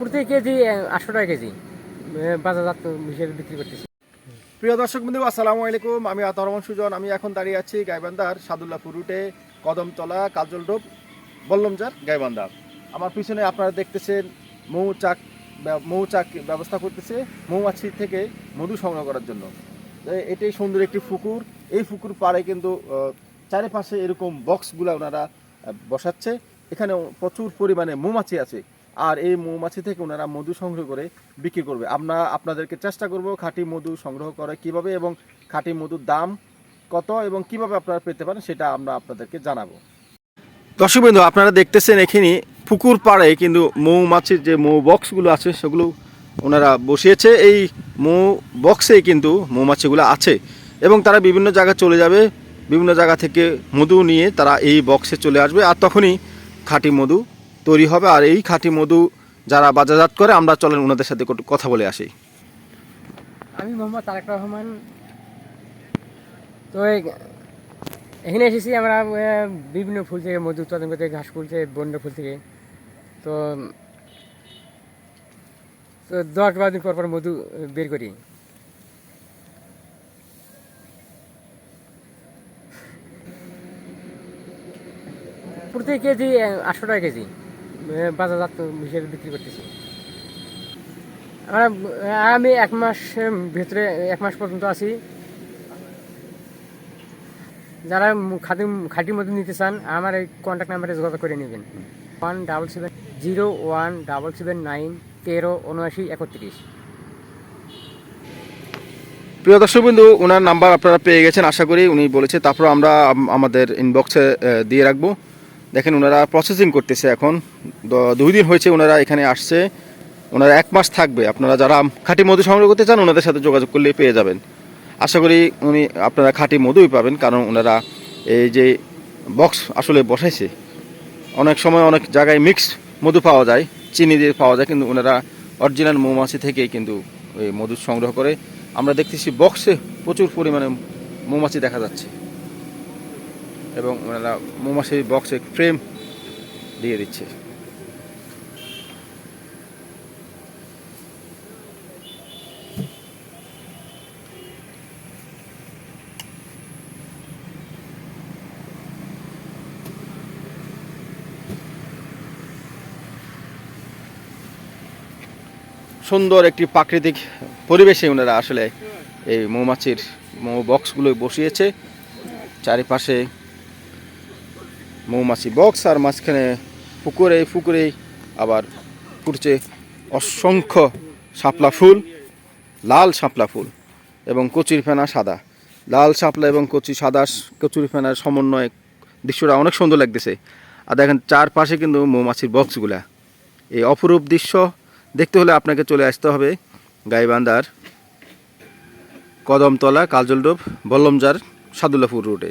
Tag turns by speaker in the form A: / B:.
A: প্রতি কেজি আটশো টাকা কেজি বাজারজাত হিসেবে বিক্রি করতেছি।
B: প্রিয় দর্শক বন্ধু, আসসালামু আলাইকুম। আমি রহমান সুজন। আমি এখন দাঁড়িয়ে আছি গাইবান্ধার সাদুল্লাপুর রুটে, কদমতলা কাজলডোব বল্লমজার গাইবান্ধা আমার পিছনে আপনারা দেখতেছেন মৌচাক মৌচাক ব্যবস্থা করতেছে, মৌমাছি থেকে মধু সংগ্রহ করার জন্য। এটাই সুন্দর একটি পুকুর। এই পুকুর পাড়ে কিন্তু চারিপাশে এরকম বক্সগুলো ওনারা বসাচ্ছে। এখানে প্রচুর পরিমাণে মৌমাছি আছে। আর এই মৌমাছি থেকে ওনারা মধু সংগ্রহ করে বিক্রি করবে। আমরা আপনাদেরকে চেষ্টা করব খাঁটি মধু সংগ্রহ করে কীভাবে এবং খাঁটি মধুর দাম কত এবং কীভাবে আপনারা পেতে পারেন সেটা আমরা আপনাদেরকে জানাব। দর্শক বিন্দু আপনারা দেখতেছেন এখানে পুকুর পাড়ে কিন্তু মৌমাছির যে মৌ বক্সগুলো আছে সেগুলো ওনারা বসিয়েছে। এই মৌ বক্সেই কিন্তু মৌমাছিগুলো আছে এবং তারা বিভিন্ন জায়গায় চলে যাবে, বিভিন্ন জায়গা থেকে মধু নিয়ে তারা এই বক্সে চলে আসবে আর তখনই খাঁটি মধু তৈরি হবে। আর এই খাঁটি মধু যারা বাজারজাত করে, আমরা চলেন ওনাদের সাথে কথা বলে আসি।
A: আমি মোহাম্মদ তারেক রহমান। তো এখানে এসেছি আমরা বিভিন্ন ফুল থেকে মধু উৎপাদন করতে, ঘাস ফুল থেকে, বন্য ফুল থেকে। তো তো দশ বারো দিন পর পর মধু বের করি। প্রতি কেজি আটশো টাকা কেজি। বাজারজাত হিসেবে বিক্রি করতেছি। আমি এক মাস ভিতরে, এক মাস পর্যন্ত আছি। যারা খাদি খাঁটির মধ্যে নিতে চান, আমার এই কন্ট্যাক্ট নাম্বারে যোগাযোগ করে নেবেন। One double seven zero one double seven nine তেরো উনআশি একত্রিশ।
B: প্রিয় দর্শকবিন্দু, ওনার নাম্বার আপনারা পেয়ে গেছেন, আশা করি উনি বলেছে, তারপর আমরা আমাদের ইনবক্সে দিয়ে রাখব। দেখেন ওনারা প্রসেসিং করতেছে এখন। দুই দিন হয়েছে ওনারা এখানে আসছে। ওনারা এক মাস থাকবে। আপনারা যারা খাঁটি মধু সংগ্রহ করতে চান, ওনাদের সাথে যোগাযোগ করলে পেয়ে যাবেন। আশা করি উনি আপনারা খাঁটি মধুই পাবেন, কারণ ওনারা এই যে বক্স আসলে বসাইছে। অনেক সময় অনেক জায়গায় মিক্স মধু পাওয়া যায়, চিনি দিয়ে পাওয়া যায়, কিন্তু ওনারা অরিজিনাল মৌমাছি থেকেই কিন্তু এই মধু সংগ্রহ করে। আমরা দেখতেছি বক্সে প্রচুর পরিমাণে মৌমাছি দেখা যাচ্ছে। এবং ওনারা মৌমাছির বক্সে ফ্রেম দিয়ে দিচ্ছে। সুন্দর একটি প্রাকৃতিক পরিবেশে ওনারা আসলে এই মৌমাছির মৌ বক্সগুলো বসিয়েছে। চারিপাশে মৌমাছি বক্স আর মাঝখানে পুকুরে পুকুরে আবার ফুটছে অসংখ্য শাপলা ফুল, লাল শাপলা ফুল এবং কচুরি ফেনা সাদা। লাল শাপলা এবং কচি সাদা কচুরি ফেনার সমন্বয়ে দৃশ্যটা অনেক সুন্দর লাগতেছে। আর দেখেন চারপাশে কিন্তু মৌমাছির বক্সগুলা। এই অপরূপ দৃশ্য দেখতে হলে আপনাকে চলে আসতে হবে গাইবান্ধার কদমতলা কাজলডোব বল্লমজার সাদুল্লাপুর রোডে